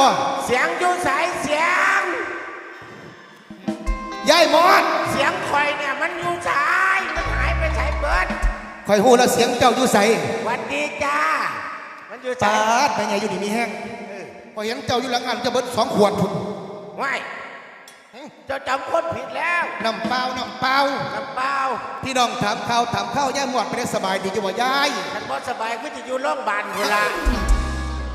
บ่เสียงอยู่สายเสียง ยายหมอดเสียงคอยเนี่ยมันอยู่สายมันหายไปสายเบิดคอยหูแล้วเสียงเจ้าอยู่ใสหวันดีจ้า มันอยู่ปาสายดไปไงอยู่นี่มีแห้งคอยเห็นเจ้าอยู่หลังงานเจะเบิดสองขวดพุ่นไม่เจ้าจำคนผิดแล้วน้ำเปล่าน้ำเปล่าน้ำเปล่าพี่น้องถามข่าวถามข้าวยายหมอดไปได้สบายดีจังบ่ยาย ฉันบ่สบายก็จะอยู่โรงพยาบาลเวลา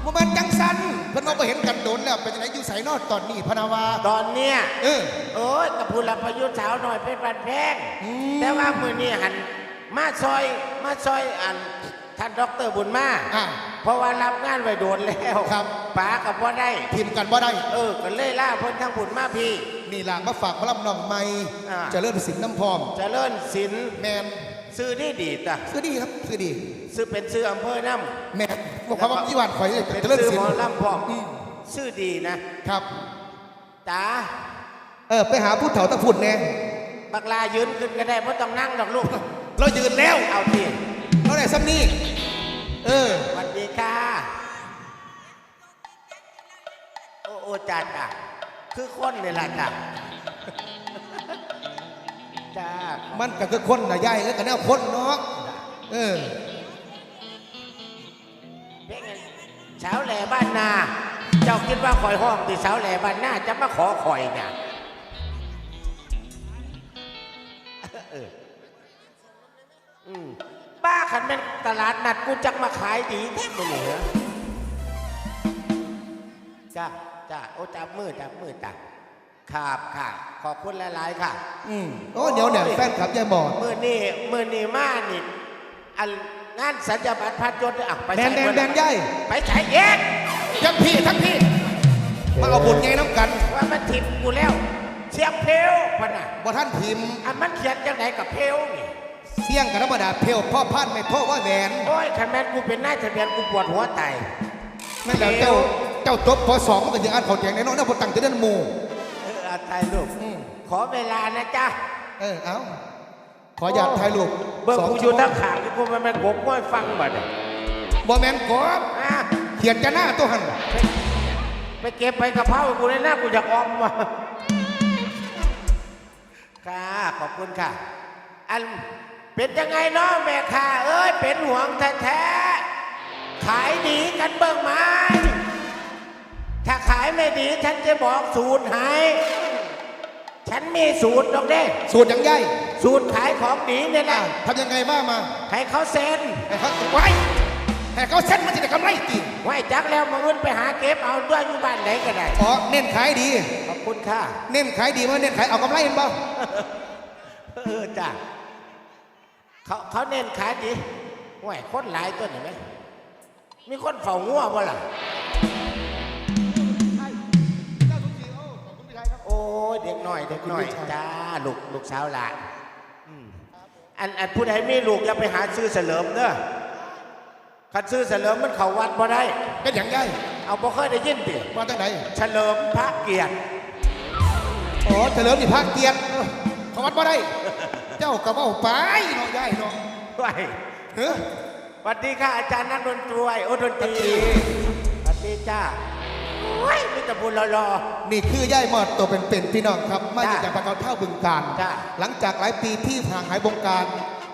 บ่แม่นจังสันเพิ่นมาบ่เห็นกันโดนแล้วเป็นจังไดอยู่ไสนอดตอนนี้พะนาวาตอนเนี้ยเออ โอ้ยกับผู้รับประยุทธ์สาวหน่อยเป็นบันแพงอืม แต่ว่ามือนี้หันมาซอยมาซอยอันท่านดอกเตอรบุญมาอะเพราะว่ารับงานไว้โดนแล้วครับ ป๋ากับพ่อได้ ทีมกันบ่ได้ เออก็เลยล่าเพ้นทั้งบุญมาพี่ นี่ล่ะมาฝากพระลำน้องใหม่อ่า เจะเริ่มสิงน้ำพร้อม เจริญศิลป์แมน ซื้อนี่ดีตะซื้อดีครับซื้อดีซื้อเป็นซื้ออำเภอน้แมนบอกความว่ายี่หวานข่อยำเป็นเจะเริ่มซื้อสิหงมอลำพร้อมอืมซื้อดีนะครับตาเออไปหาผู้เฒ่าตะพุ่นแน่บักลายืนขึ้นก็ได้เพราะต้องนั่งดอกลูก เรายืนแล้วเอาทีเราได้ซ้ำนี่เออสวัสดีค่ะโอ้โอ้จ้าจ้าคือคนนี่แหละจ้า จ้ามันก็คือคนนะยายเอ้ยก็แนวคนเนาะเออเพ่งเช้าแหล่บ้านนา เจ้าคิดว่าคอยห้องที่เช้าแหล่บ้านนาจะมาขอคอยเนี่ยเอออืมบ้าขันเป็นตลาดนัดกูจักมาขายดีแท้หมดเลยเหรอจ้าจ้าโอ้จับมือจับมือจ้า ครับค่ะ ขอบคุณหลาย ๆ ค่ะ อืมโอ้เดี๋ยวเนี่ยแฟนคลับยายหมอด มือนี่มือนี่มานี่อันงานสัญญาบัตรพัดยศอะไปแดนใช้แดนเบิแดนยายไปใช้เองทั้งพี่ทั้งพี่มาเอาบุญไงน้ำกันว่ามันถิบกูแล้วเสียงเพลวพะน่ะบ่ท่านพิมพ์อันมันเขียนจังไหนกับเพลวนี่เสี่ยงกับธรรมดาเพลวพ่อพันไม่โทษว่าแหวนโอ้ยคันแม่นกูเป็นนายทะเบียนกูปวดหัวไตนั่นแล้วเจ้าเจ้าจบพอสองมันก็ยังอ่านเขาแจงแน่นอนนะพอตั้งแต่เดือนหมู่เออเอาถ่ายรูปอืม ขอเวลานะจ๊ะเออเอาขออยากถ่ายรูปเบิ่งสองกูอชั่ยู่วโมทั้งงขางที่กูมันเป็นผมก็ฟังบัดเนี่ยบ่แมนกบอะเขียนจะหน้าตัวหันไปไปเก็บไปกระเพรากูเลยนะกูอยากออมว่ะค่ะขอบคุณค่ะ อันเป็นยังไงเนาะแม่ค่ะ เอ้ยเป็นห่วงแท้ๆขายดีกันเบิ่งไหมถ้าขายไม่ดีฉันจะบอกสูตรให้ ฉันมีสูตรดอกเด้ สูตรยังไงสูตรขายของดีเนี่ยนะทำยังไงบ้างมาให้เขาเซ็นให้เขาไว้ให้เขาเซ็นมันจะได้กำไรจริงไว้จักแล้วมาเงินไปหาเก็บเอาด้วยอยู่บ้านไหนก็ได้อ๋อเน้นขายดีขอบคุณค่ะ เน้นขายดีมาเน้นขายเอากำไรเห็นบ่เออจ้ะเขาเขาเน้นขายดีห่วยคนหลายตัวเห็นไหมมีคนเฝ้างัวบ่ล่ะ ยเด็กหน่อยเด็กหน่อย จ้าลูกลูกสาวหลานอืมอันอันผู้ใดมีลูกอย่าไปหาซื้อเสลิมเด้อคันซื้อเสลิมมันเขาวัดบ่ได้ เป็นอย่างไงเอาบ่เคยได้ยินติมาตั้งไหนเฉลิมพระเกียรติอ๋อเฉลิมนี่ภาคเกียรติเขาวัดบ่ได้ เจ้าก็เว้าไปเนาะยายเนาะไว้เฮ้อสวัสดีค่ะอาจารย์นักดนตรีโอ้ดนตรีสวัสดีจ้า โอ้ยมีแต่บุญรอ นี่คือย่ายมอดตัวเป็นๆพี่น้องครับ มาจ้ะจากพระเขาเท่าบึงการ จ้ะ หลังจากหลายปีที่ห่างหายวงการ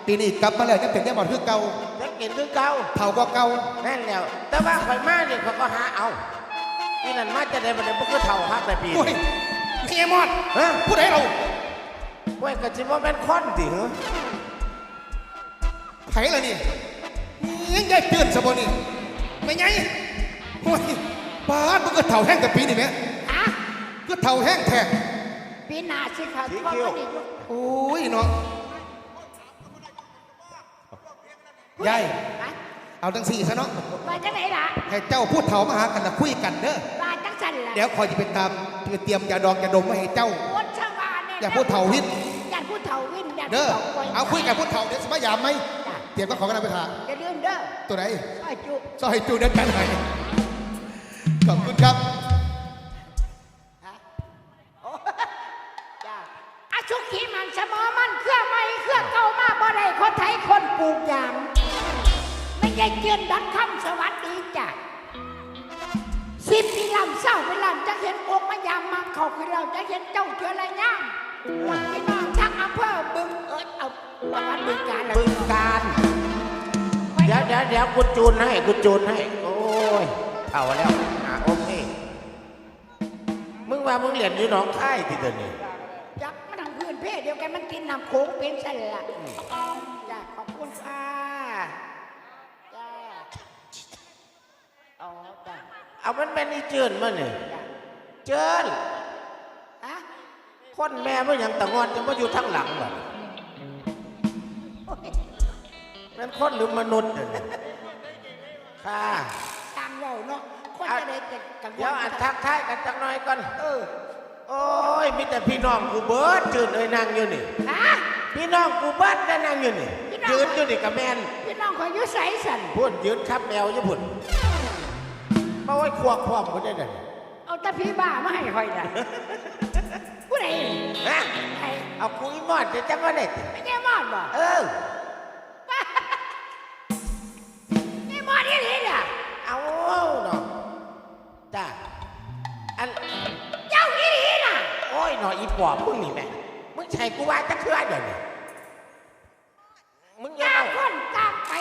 ปีนี้กลับมาแล้วยังเป็นย่ายมอดคือเก่าๆจะกินคือเก่าเท่าก็เก่าแน่นแล้ว แต่ว่าข่อยมาเนี่ยเขาก็หาเอาที่นั่นมาจะได้มาได้บ่คือเท่าฮักแต่ปีโอ้ยนี่ยายมอดฮะผู้ใดเราเว้ยก็สิว่าเป็นคนติเหรอไผล่ะนี่ยังยายเตือนสบนี่ไม่ไงโอ้ย ป้าดมันก็เท่าแห้งแต่ปีนี่ไหมอะก็เท่าแห้งแท้ปีหน้าสิครับสีพ่อคิ้วไม่ได้อยู่โอ้ยเนาะยายฮะเอาทั้งสี่ซะเนาะมาจากไหนล่ะให้เจ้าพูดเถ่ามาหากันนะคุยกันเด้อมาจังสันล่ะเดี๋ยวคอยจะไปตามเตรียมยาดองยาดมมาให้เจ้าปวดชาวบ้านเนี่ยอย่าพูดเถ่าวิทย์อย่าพูดเถ่าวินอย่าพูเด้อดเถ่าวยเอาคุยกับพูดเถ่าเดี๋ยวสมัยยามไหมจ้ะเตรียมก็ของกันไปทาอย่าลืมเด้อตัวไหนซอยจุ ซอยจูเดินกันไหนข อบคุณครับฮะโอ้จ้าอาชุกขีมันสมอมันเครื่องใหม่เครื่องเก่ามาบ่ได้คนไทยคนปลูกยางไม่ใช่เกียนดัดคำสวัสดีจ้ะสสิบปีลำเศร้าไปลำจะเห็นอกมายามมาเขาคือเราจะเห็นเจ้าเจืออะไรย่างพี่น้องทั้งอำเภอบึงเอิดเอาประวัติบึงการเราบึงการเดี๋ยวเดี๋ยวเดี๋ยวกูจูนให้กูจูนให้ โอ้ยเท่าแล้วอะโอเคมึง ว่ามึงเรียนอยู่หนองค่ายที่เดินนี่ยักษ์มันทำพื้นเพศเดียวกันมันกินน้ำโขงเป็นสันละจ้าขอบคุณค่ะจ้าอ๋อจ้าเอามันเป็นอีเจินมาเนี่ยจ้าเจินฮะคนแม่มันยังตะงอนจะมาอยู่ทั้งหลังแบบโอ้ยเป็นคนหรือมนุษย์เนี่ยค่ะทางเราเนาะ คนจะได้จะกังวลเดี๋ยวอันทักทายกันจักหน่อยก่อนเออโอ้ยมีแต่พี่น้องกูเบิร์ดจืดเลยนั่งอยู่นี่ฮะพี่น้องกูเบิร์ดได้นั่งอยู่นี่พี่น้องยืนอยู่นี่กับแมนพี่น้องขอยอยุใสสันพุ่นยืนขับแมวญี่ปุ่นมาไว้ควงพร้อมกันได้เลยเอาแตะพี่บ้ามาให้คอยน่ะผู้ใดฮะใครเอาคุยมอดจะจังว่าได้ติไม่ใช่มอดบ่เออ อันเจ้านี่นี่น่ะ โอ้ยหน่อยอีปอบมึงนี่แม่มึงใช่กูว่าจะเชื่อเดี๋ยวนี้มึงอย่าต่างเอา คนต่างไป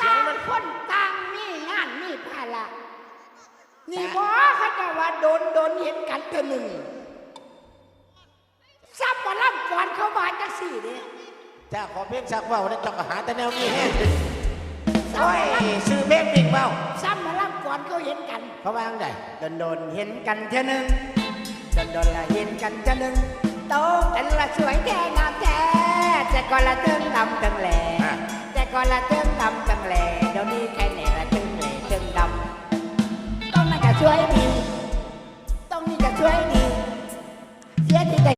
ต่างคนต่างมีงานมีภาระนี่บ่เขาจะว่าโดนโดนเห็นกันเทื่อหนึ่งซ้ำมาล่ำก่อนเข้ามาจังสี่เนี่ย จ้าขอเพลงสักเบาได้จอกหาแต่แนวนี้แห้ง โอ้ยซื้อเพลงปิงเบาซ้ำมาล่ำก่อนเขาเห็นกันเขาวางได้โดนโดนๆเห็นกันเท่านึงโดนโดนๆละเห็นกันเท่านึงโตกันละสวยแท้งามแท้แต่ก่อนละเติงดำจังแหล่แต่ก่อนละเติงดำจังแหล่เดี๋ยวนี้แค่ไหนละเติงแหล่เติงดำต้องนั่นก็ช่วยดีต้องนี่ก็ช่วยดีเสียที่ได้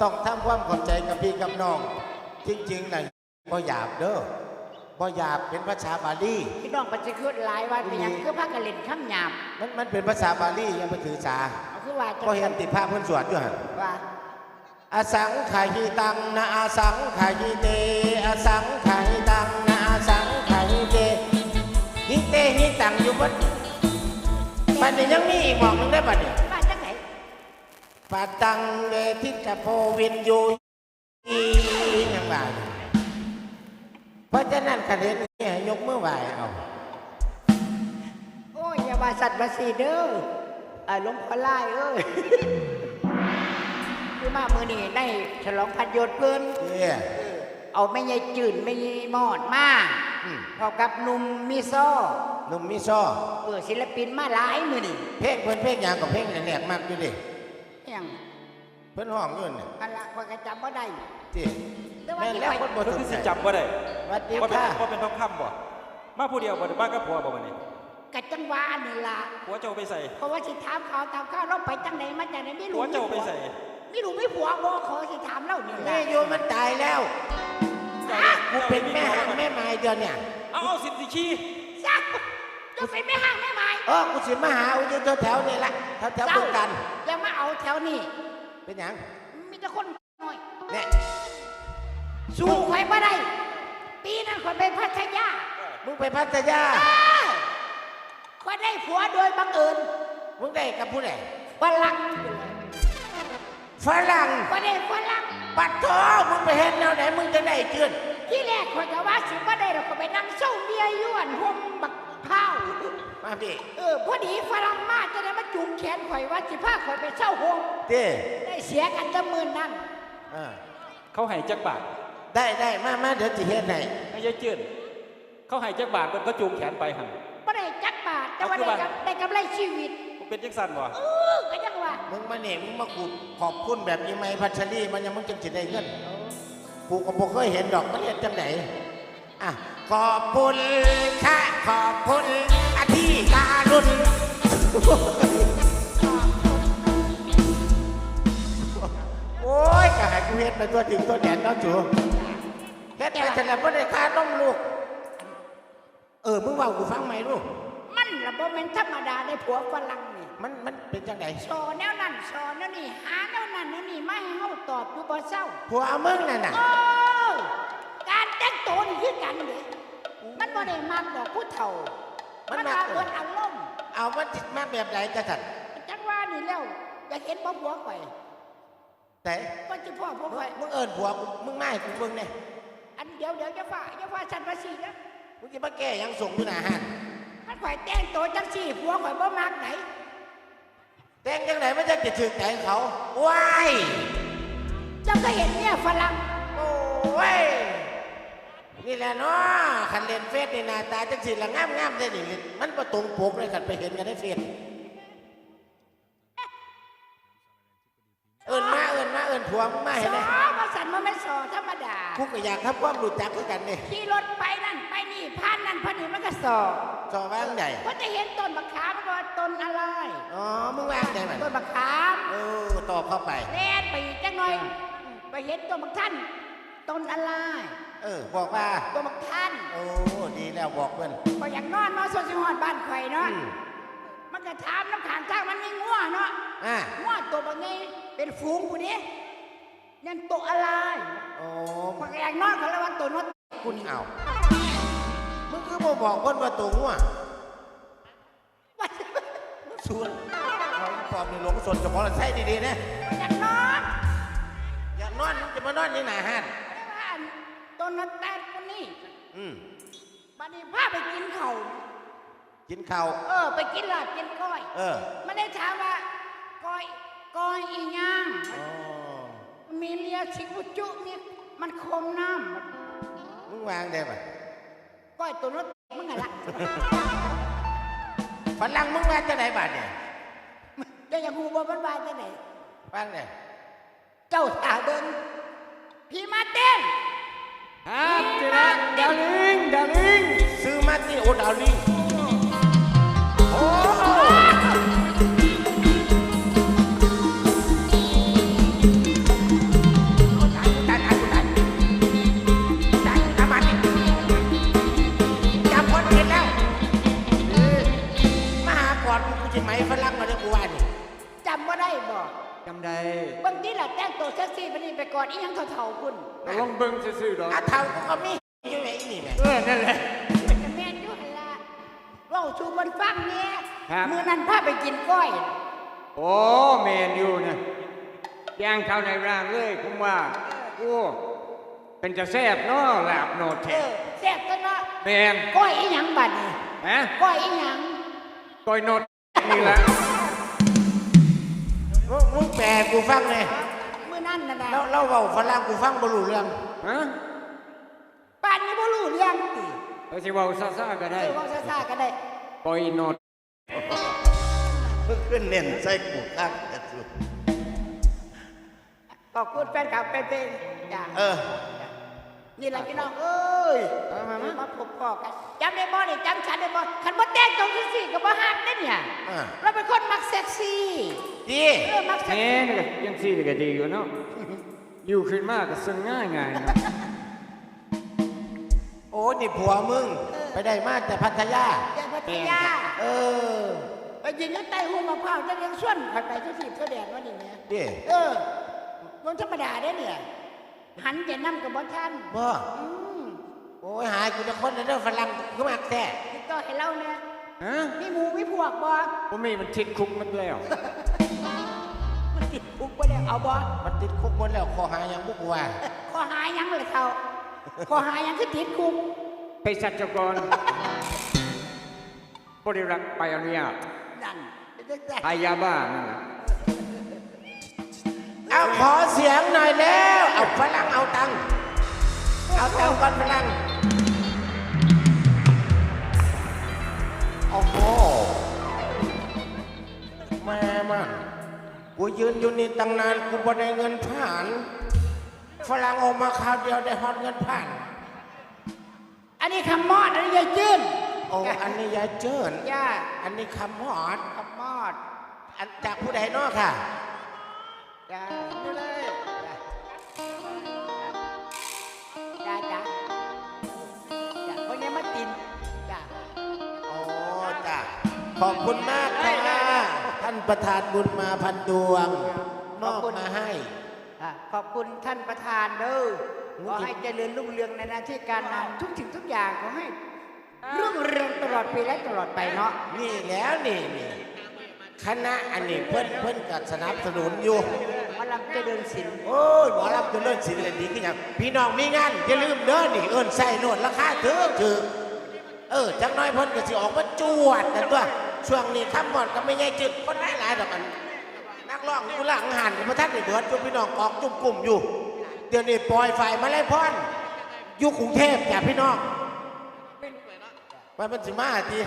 ต้องต้องทำความเข้าใจกับพี่กับน้อง จริงๆนะบ่หยาบเด้อบ่หยาบเป็นภาษาบาลีำพี่น้องปัจจุบันหลายว่าเป็นหยังคือพากันเล่นข้ามหยาบมันมันเป็นภาษาบาลียังไม่ถือสาเอาคือว่าจังก็เห็นติดภาพเพิ่นสวดอยู่หั่น ว่าอสังขายิตังนะอสังขายิเตอสังขายิตังนะอสังขายิเตหิเตหิตังอยู่บัดบัดนี้ยังมีอีกหมอกหนึงได้อบัดนี้ว่าจังไหน ปัตตังเวทิตโพวินยูอียังไงเพราะฉะนั้นคะแนนนี้ให้ยกมือไหวเอาโอ้ยอย่าว่าสัตว์ว่าสีเด้ออ่าหลวงพ่อไล่เอ้ยคือมามือนี่ได้ฉลองพันยศเพิ่นเนี่ยเอาไม่ใหญ่จืดไม่ใหญ่มอดมาอืมพอกับหนุ่มมิโซ่หนุ่มมิซ้อเออศิลปินมาหลายมือนี่เพลงเพิ่นเพลงอย่างกับเพลงแหลกๆมากอยู่ดิ อย่างเพิ่นห้องอยู่เนี่ยอันละคนก็จำว่าได้ที่แต่ว่าแม่นที่แล้วไปคนบ่เพิ่นถึคืงอใจสิจำบ่ได้วัดดีว่าเป็นค่ะว่าเป็นทองคำบ่มาผู้เดียวบ่ได้มากับผัวบ่มื้อนี้กะจังหวานี่ล่ะผัวเจ้าไปใส่ เพราะว่าสิถามเขาตามเขาเราไปจังไหนมาจากไหนไม่ผัรู้วเจ้าไปใส่ไม่รู้ไม่ผัวบ่ขอสิถามเล่านี่แม่ล่ะโยมมันตายแล้ว กูเป็นแม่หางแม่ไม้เดียวเนี่ย เอาเอาสิบสิขี้ซักจะเป็นแม่ห้างแม่ไม้เออกูสิมาหาอยู่แถวๆนี่ละแถวๆเจ้าบึงกัน อย่ามา เอาแถวนี้เป็นหยังมีแต่คนน้อยเนี่ยสู้ใครบ่ได้ ปีนั้นคนไปพัทยามึงไปพัทยาคนได้ผัวโดยบังเอิญมึงได้กับผู้ใดฝรั่งฝรั่งคนได้ฝรั่งปัดโถมึงไปเห็นแนวไหนมึงจะได้จืนที่แรกคนก็ว่าสิบ่ได้เราก็ไปนั่งเศร้าเบียร์อยวนห่มบัก เผามาพี่เออพอดีฝรั่งมาจะได้มาจุงแขนข่อยว่าสิพาข่อยไปเศร้าห่มเต้ได้เสียกันจะมื่นนั่นอ่าเขาให้จักบาทได้ได้มามาเดี๋ยวจะเฮ็ดให้ให้ยายเจื้อนเขาให้จักบาทเพิ่นก็จูงแขนไปหั่นบ่ได้จักบาทแต่ว่าเอาคือได้ว่ากับได้กำไรชีวิตมันเป็นจังซั่นบ่เออก็ยังว่ามึงมาเนี่ยมึงมากูขอบคุณแบบนี้ไหมพัชรีมันยังมึงจังสิได้เงินกูก็บ่เคยเห็นดอกมันเห็นจังไหนอะ ขอบคุณค่ะขอบคุณอาทิการุณโอ้ยก็ให้กูเฮ็ดไปตัวถึงตัวแดนเนาะจูเฮ็ดไปแต่ละบ่ได้ค่าต้องลูก เออมึงเว่ากูฟังไหมลูก มันละบ่แม่นธรรมดาได้ผัวฝรั่งนี่มันมันเป็นจังไดสอนแนวนั้นสอนแนวนี้หาแนวนั้นแนวนี้มาให้เฮาตอบอยู่บ่เศร้าผัวมึงนั่นน่ะโอ้การแต่งตัวนี่คือกันเด้ มันบ่ได้มักดอกผู้เฒ่า มันมันมักมาเบิดอารมณ์เอามันจิตมาแบบไหนจะสั่นจังว่านี่แล้วอยากเห็นบ่ผัวข่อยแต่ก็จะพ่อผัวข่อยมึงเอิญผัวกูมึงไม่ให้กูเบิ่งเนี่ยอันเดี๋ยวเดี๋ยวจะฝ่าจะฝ่าฉันภาษีนะมึงจะมาแก้หยังส่งอยู่หน้าห้านถ้าข่อยแต่งตัวจังสี่ผัวข่อยบ่มักไหนแต่งจังไหนมันจะจะถึงใจเขาว้ายเจ้าก็เห็นเนี่ยฝรั่งโอ้ย นี่แหละเนาะคันเล่นเฟซนี่หน้าตาจังสิละงามงามๆได้นี่มันประตรงปกเลยคันไปเห็นกันในเฟซเอิญมาเอิญมาเอิญผัวมึงมาสเห็นไหมอมาสั่นมาไม่สอธรรมดากูก็อยากทำความรู้จักคือกันนี่ขี่รถไปนั่นไปนี่ผ่านนั่นผ่านนี่มันก็สอจอว่างใหญ่ก็จะเห็นต้นมะขามมันก็ว่าต้นอะไรอ๋อมึงว่างใหญ่ไหมต้นมะขามเออต่อเข้าไปแล่นไปอีกจังหน่อยไปเห็นต้นมะท่าน ต้นอะไรเออ บอกว่าต้นมะท่านโอ้ ดีแล้วบอกเพื่อนก็อยากนอนเนาะส่วนสิหอดบ้านข่อยเนาะอืมมันก็ถามน้ำขางทางมันไม่ง่วเนาะอะง่วตัวบางไงเป็นฝูงกูนี้ยันตัวอะไรโอ้มันก็อยากนอนเขาเลยว่าตัวนดกูนี่เอามึงคือบอกบอกคนว่าตัวงัวว่าส่วนเขาปลอมนี่หลงสนกับพอลใส่ดีๆนะ อยากนอน อย่านอนมึงจะมานอนในหน้าห้านแต่ว่าอันตัว นดแต่กูนี่อืมบัดนี้พาไปกินเขาวกินข้าว เออ ไปกินลาบกินก้อยเออไม่ได้ถามว่าก้อยก้อยอีหย่างอ๋อมีเลียชิกุจุมีมันคมน้มึงวางได้ปะำก้อยตัวนดมึงไงละฝรั่งมึงมาจะไหนบาดเนี่ยเจ้าอยากหูบ่มันบานจะไหนวางเนี่ยเจ้าตาเดินพี่มาเต้น ครับที่รักดาลิงดาลิงซื้อมาที่โอดาวลิง ย่างเข้าในร่างเลยผมว่า โอ้ เป็นจะแซ่บเนาะลาบโนดเอแท้อแซ่บตัวเนาะแมนก้อยอีหยังบัดนี้ฮะก้อยอีหยังก้อยโนดนี่แหละมึงมึงแปลกูฟังเลยมื้อนั้นน่ะนะแล้วเราเว้าฝรั่งกูฟังบ่รู้เรื่องฮะป่านนี้บ่รู้เรื่องติเอาสิเว้าซ่าๆก็เอได้อเว้าซ่าๆก็ได้ก้อยโนดมึงขึ้นเน้นใส่กูข้างแต่สุด ขอบคุณแฟนคลับเป็นๆจ้ะเออ นี่แหละพี่น้องเอ้ยมามา มาพบพ่อกันจำได้บ่นี่จำฉันได้บ่คันบ่แต่งตรงซี่ก็บ่ฮักเด้เนี่ยอ่า เราเป็นคนมักเซ็กซี่ดีเออมักเซ็กแหซี่นี่ก็ยังซี่ก็ดีอยู่เนาะอยู่ขึ้นมาก็ซึ่งง่ายง่ายๆเนาะโอ้นี่ผัวมึง ไปได้มาแต่พัทยาแกพัทยาเออ ไปยืนอยู่ใต้หูมะพร้าวจะเลี้ยงส่วนผัดไปทุกทีเพื่อแดดว่านี่เนี่ยดิ เออ มันธรรมดาได้เนี่ย หันจะนำกับบ่ท่านบ่อืมโอ้ยหายกูจะคนในเรื่องฝรั่งกูมากแท้ติดต่อให้เราเนี่ยฮะมีหมูมีพวกบ่ผมมีมันทิดคุกมันแล้ว มันติดคุกบ่ได้เอาบ่มันติดคุกหมดแล้วขอหาหยังบุกว่าข้อหาหยังเลยเขาข้อหาหยังคือติดคุกไปสัจจกรบริรักษ์ไปอนุญาตนั่นเป็นจังได๋พายาบ้านั่นน่ะ เอาขอเสียงหน่อยแล้ว เอาฝรั่งเอาตังค์เอาตังค์ก่อนฝรั่งโอ้โหแม่มันกูยืนอยู่นี่ตั้งนานกูบ่ได้เงินผ่าน ฝรั่งออกมาคราวเดียวได้ฮอดเงินผ่าน อันนี้คำมอด อันนี้ยายจื้นโอ้อันนี้ยายเจินย่าอันนี้คำฮอดคำมอด อันจากผู้ใดเนาะค่ะ จ้านี่เลยจ้าจ้าจ้าคนนี้มาตินจ้าโอ้จ้ะขอบคุณมากค่ะท่านประธานบุญมาพันดวงมอบมาให้อะขอบคุณท่านประธานเด้อขอให้เจริญรุ่งเรืองในหน้าที่การงานทุกสิ่งทุกอย่างขอให้เรื่องเรื่องตลอดปีและตลอดไปเนาะนี่แล้วนี่นี่ คณะอันนี้เพิ่นเพิ่นก็สนับสนุนอยู่หมาลำเจะเดินศิลป์โอ้ยหมอลำจะเลิศศิลป์เลยดีขึ้นอย่างพี่น้องมีงานอย่าลืมเด้อนี่เอิ้นใส่โนดราคาถึงถึงเออจังน้อยเพิ่นก็สิออกมาจวดกันตัวช่วงนี้ทำหมดก็ไม่ใหญ่จึกคนหลายหลายดอกกันนักร้องอยู่หลังหันกับพระท่านได้เบิดอยู่พี่น้องออกจุ่มกลุ่มอยู่เดี๋ยวนี้ปล่อยไฟมาไล่พรอยู่กรุงเทพจ้ะพี่น้องมันมันสิมาที